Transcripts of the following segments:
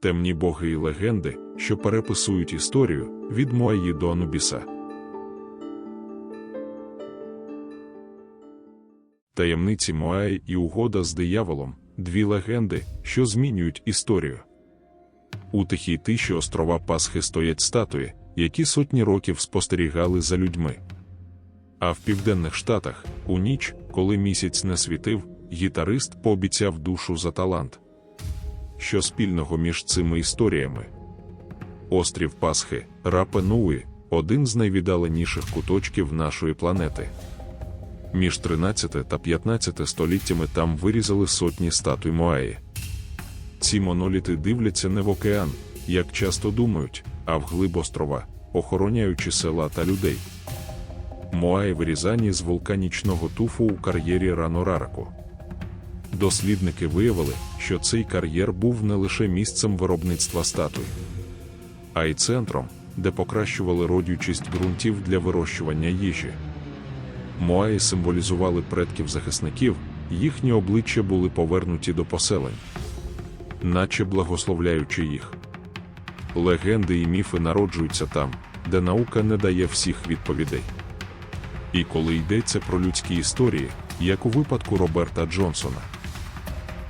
темні боги і легенди, що переписують історію від Моаї до Анубіса. Таємниці Моаї і угода з дияволом дві легенди, що змінюють історію. У тихій тиші острова Пасхи стоять статуї, які сотні років спостерігали за людьми. А в південних штатах, у ніч, коли місяць не світив, гітарист пообіцяв душу за талант. Що спільного між цими історіями? Острів Пасхи, Рапе Нуї – один з найвіддаленіших куточків нашої планети. Між 13 та 15 століттями там вирізали сотні статуй Моаї. Ці моноліти дивляться не в океан, як часто думають, а вглиб острова, охороняючи села та людей. Моаї вирізані з вулканічного туфу у кар'єрі Ранорараку. Дослідники виявили, що цей кар'єр був не лише місцем виробництва статуй, а й центром, де покращували родючість ґрунтів для вирощування їжі. Моаї символізували предків захисників, їхні обличчя були повернуті до поселень, наче благословляючи їх. Легенди і міфи народжуються там, де наука не дає всіх відповідей. І коли йдеться про людські історії, як у випадку Роберта Джонсона,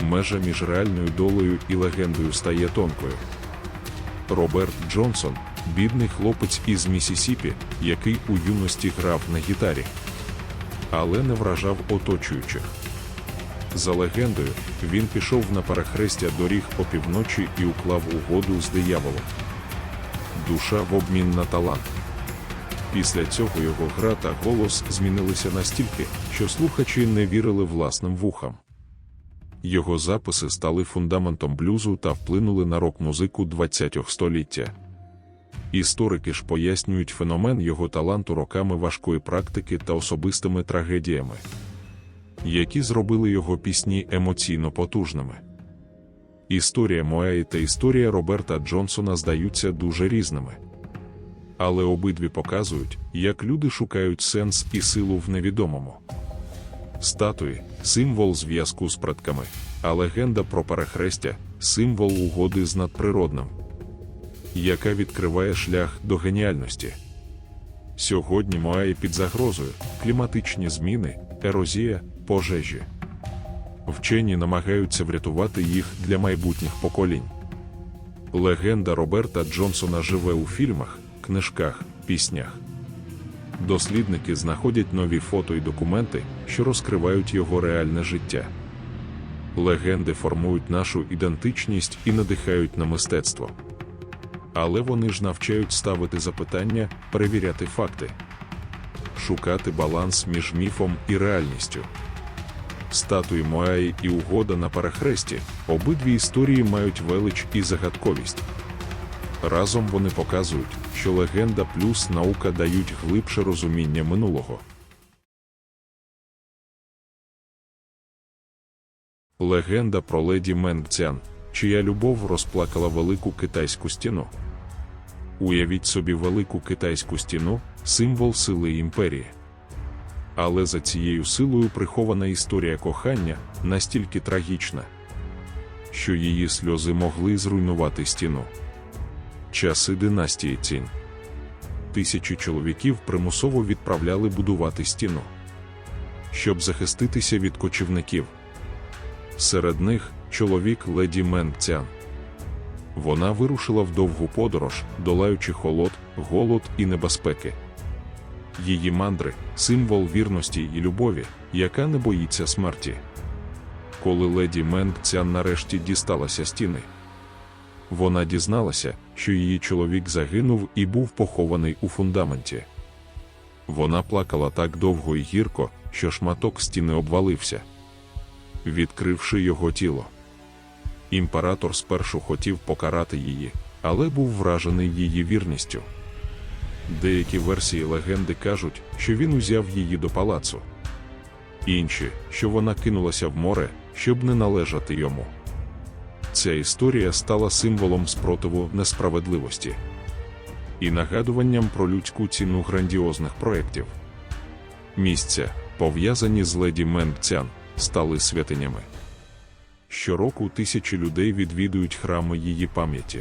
межа між реальною долею і легендою стає тонкою. Роберт Джонсон бідний хлопець із Місісіпі, який у юності грав на гітарі, але не вражав оточуючих. За легендою, він пішов на перехрестя доріг опівночі і уклав угоду з дияволом. Душа в обмін на талант. Після цього його гра та голос змінилися настільки, що слухачі не вірили власним вухам. Його записи стали фундаментом блюзу та вплинули на рок-музику ХХ століття. Історики ж пояснюють феномен його таланту роками важкої практики та особистими трагедіями, які зробили його пісні емоційно потужними. Історія Моаї та історія Роберта Джонсона здаються дуже різними. Але обидві показують, як люди шукають сенс і силу в невідомому. Статуї символ зв'язку з предками, а легенда про перехрестя символ угоди з надприродним, яка відкриває шлях до геніальності. Сьогодні Моаї під загрозою, кліматичні зміни, ерозія, пожежі. Вчені намагаються врятувати їх для майбутніх поколінь. Легенда Роберта Джонсона живе у фільмах, книжках, піснях. Дослідники знаходять нові фото і документи, що розкривають його реальне життя. Легенди формують нашу ідентичність і надихають на мистецтво. Але вони ж навчають ставити запитання, перевіряти факти, шукати баланс між міфом і реальністю. Статуї Моаї і угода на перехресті обидві історії мають велич і загадковість. Разом вони показують, що легенда плюс наука дають глибше розуміння минулого. Легенда про леді Менгцян, чия любов розплакала велику китайську стіну. Уявіть собі велику китайську стіну, символ сили імперії. Але за цією силою прихована історія кохання настільки трагічна, що її сльози могли зруйнувати стіну. Часи династії цін. Тисячі чоловіків примусово відправляли будувати стіну, щоб захиститися від кочівників. Серед них чоловік леді Менгцян. Вона вирушила в довгу подорож, долаючи холод, голод і небезпеки. Її мандри символ вірності і любові, яка не боїться смерті. Коли леді Менгцян нарешті дісталася стіни, вона дізналася, що її чоловік загинув і був похований у фундаменті. Вона плакала так довго і гірко, що шматок стіни обвалився, відкривши його тіло. Імператор спершу хотів покарати її, але був вражений її вірністю. Деякі версії легенди кажуть, що він узяв її до палацу, інші, що вона кинулася в море, щоб не належати йому. Ця історія стала символом спротиву несправедливості і нагадуванням про людську ціну грандіозних проєктів. Місця, пов'язані з леді Менгцян, стали святинями. щороку тисячі людей відвідують храми її пам'яті.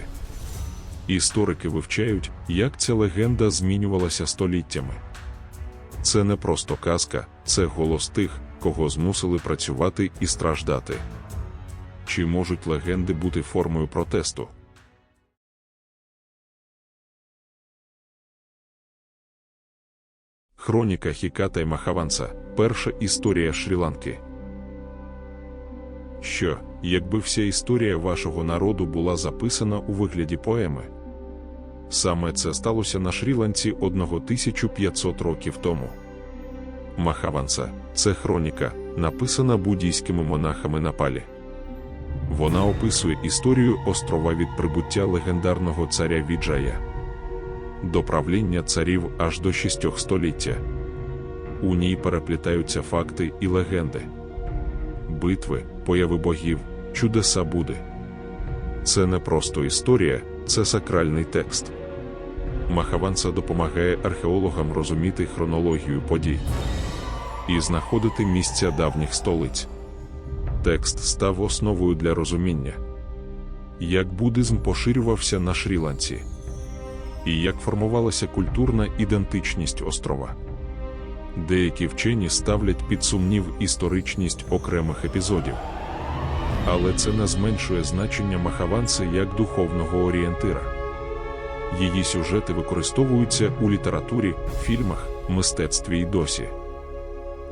Історики вивчають, як ця легенда змінювалася століттями. Це не просто казка, це голос тих, кого змусили працювати і страждати. Чи можуть легенди бути формою протесту? Хроніка Хіката й Махаванса перша історія Шрі-Ланки. Що, якби вся історія вашого народу була записана у вигляді поеми? Саме це сталося на Шрі-Ланці 1500 років тому. Махаванса це хроніка, написана буддійськими монахами на палі. Вона описує історію острова від прибуття легендарного царя Віджая до правління царів аж до шістьох століття. У ній переплітаються факти і легенди, битви, появи богів, чудеса Буди. Це не просто історія, це сакральний текст. Махаванса допомагає археологам розуміти хронологію подій і знаходити місця давніх столиць. Текст став основою для розуміння, як буддизм поширювався на Шрі-Ланці і як формувалася культурна ідентичність острова. Деякі вчені ставлять під сумнів історичність окремих епізодів. Але це не зменшує значення Махаванси як духовного орієнтира. Її сюжети використовуються у літературі, фільмах, мистецтві й досі.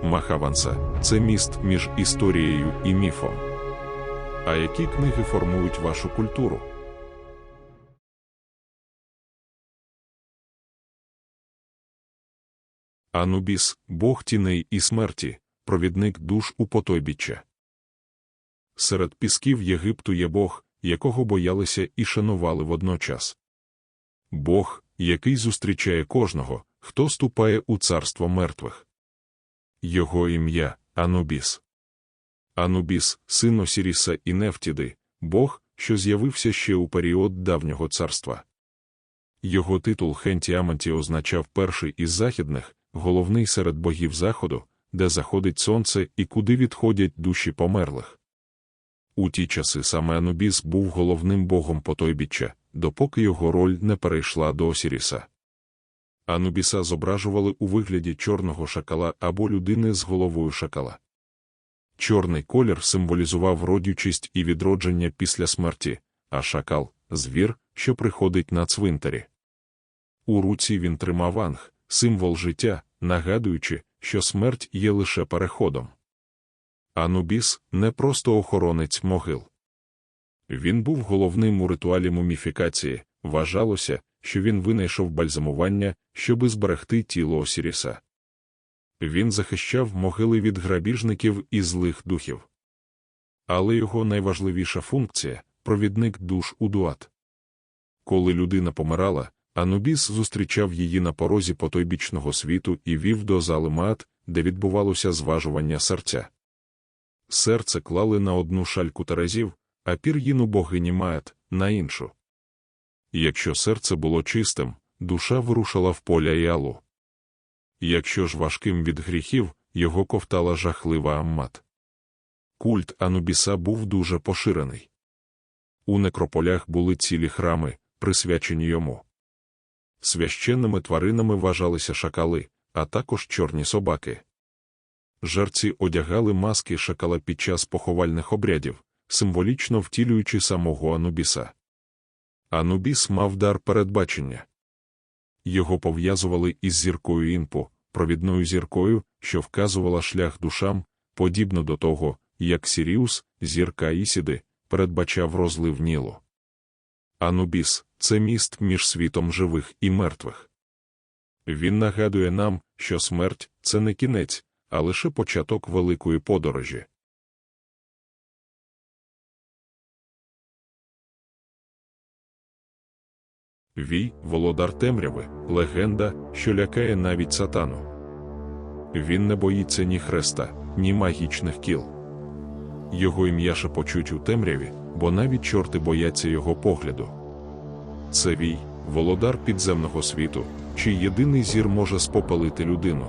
Махаванса це міст між історією і міфом. А які книги формують вашу культуру? Анубіс, Бог тіней і смерті, провідник душ у потойбіччя. Серед пісків Єгипту є Бог, якого боялися і шанували водночас. Бог, який зустрічає кожного, хто ступає у царство мертвих. Його ім'я Анубіс. Анубіс, син Осіріса і Нефтіди, Бог, що з'явився ще у період давнього царства. Його титул Хентіаманті означав перший із західних, головний серед богів заходу, де заходить сонце і куди відходять душі померлих. У ті часи саме Анубіс був головним богом потойбіччя, допоки його роль не перейшла до Осіріса. Анубіса зображували у вигляді чорного шакала або людини з головою шакала. Чорний колір символізував родючість і відродження після смерті, а шакал звір, що приходить на цвинтарі. У руці він тримав анг, символ життя, нагадуючи, що смерть є лише переходом. Анубіс не просто охоронець могил. Він був головним у ритуалі муміфікації, вважалося, що він винайшов бальзамування, щоби зберегти тіло Осіріса. Він захищав могили від грабіжників і злих духів. Але його найважливіша функція провідник душ у дуат. Коли людина помирала, Анубіс зустрічав її на порозі потойбічного світу і вів до зали Маат, де відбувалося зважування серця. Серце клали на одну шальку терезів, а пір'їну богині Маат на іншу. Якщо серце було чистим, душа вирушила в поля ялу. Якщо ж важким від гріхів, його ковтала жахлива аммат. Культ Анубіса був дуже поширений. У некрополях були цілі храми, присвячені йому. Священними тваринами вважалися шакали, а також чорні собаки. Жерці одягали маски шакала під час поховальних обрядів, символічно втілюючи самого Анубіса. Анубіс мав дар передбачення. Його пов'язували із зіркою інпу, провідною зіркою, що вказувала шлях душам, подібно до того, як Сіріус, зірка Ісіди, передбачав розлив Нілу. Анубіс це міст між світом живих і мертвих. Він нагадує нам, що смерть це не кінець, а лише початок великої подорожі. Вій, володар темряви, легенда, що лякає навіть сатану. Він не боїться ні хреста, ні магічних кіл. Його ім'я шепочуть у темряві, бо навіть чорти бояться його погляду. Це вій, володар підземного світу, чий єдиний зір може спопалити людину.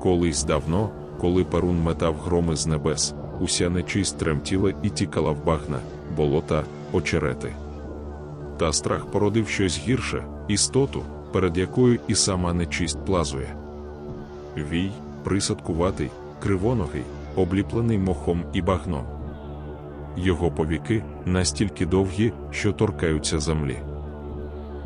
Колись давно, коли Перун метав громи з небес, уся нечисть тремтіла і тікала в багна, болота, очерети. Та страх породив щось гірше, істоту, перед якою і сама нечисть плазує. Вій, присадкуватий, кривоногий, обліплений мохом і багном. Його повіки настільки довгі, що торкаються землі.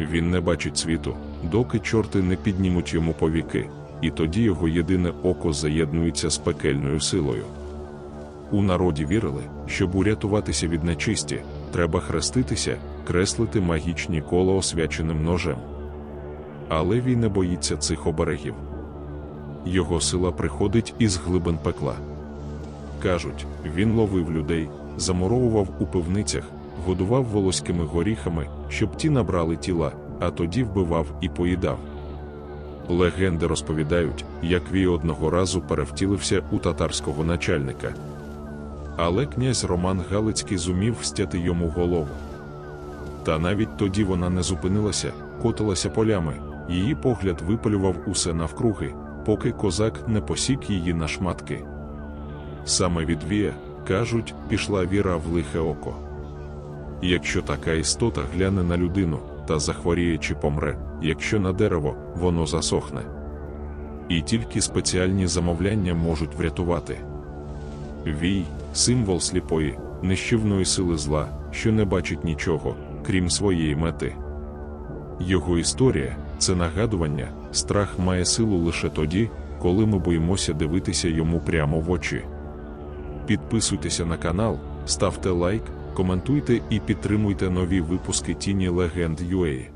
Він не бачить світу, доки чорти не піднімуть йому повіки, і тоді його єдине око заєднується з пекельною силою. У народі вірили, щоб урятуватися від нечисті, треба хреститися, креслити магічні кола освяченим ножем. Але він не боїться цих оберегів. Його сила приходить із глибин пекла. Кажуть, він ловив людей, замуровував у пивницях, годував волоськими горіхами, щоб ті набрали тіла, а тоді вбивав і поїдав. Легенди розповідають, як Вій одного разу перевтілився у татарського начальника. Але князь Роман Галицький зумів стяти йому голову. Та навіть тоді вона не зупинилася, котилася полями, її погляд випалював усе навкруги, поки козак не посік її на шматки. Саме від Вія, кажуть, пішла віра в лихе око. Якщо така істота гляне на людину та захворіє чи помре, якщо на дерево, воно засохне. І тільки спеціальні замовляння можуть врятувати. Вій символ сліпої, нищівної сили зла, що не бачить нічого, крім своєї мети. Його історія це нагадування, страх має силу лише тоді, коли ми боїмося дивитися йому прямо в очі. Підписуйтеся на канал, ставте лайк, коментуйте і підтримуйте нові випуски Тіні Легенд UA.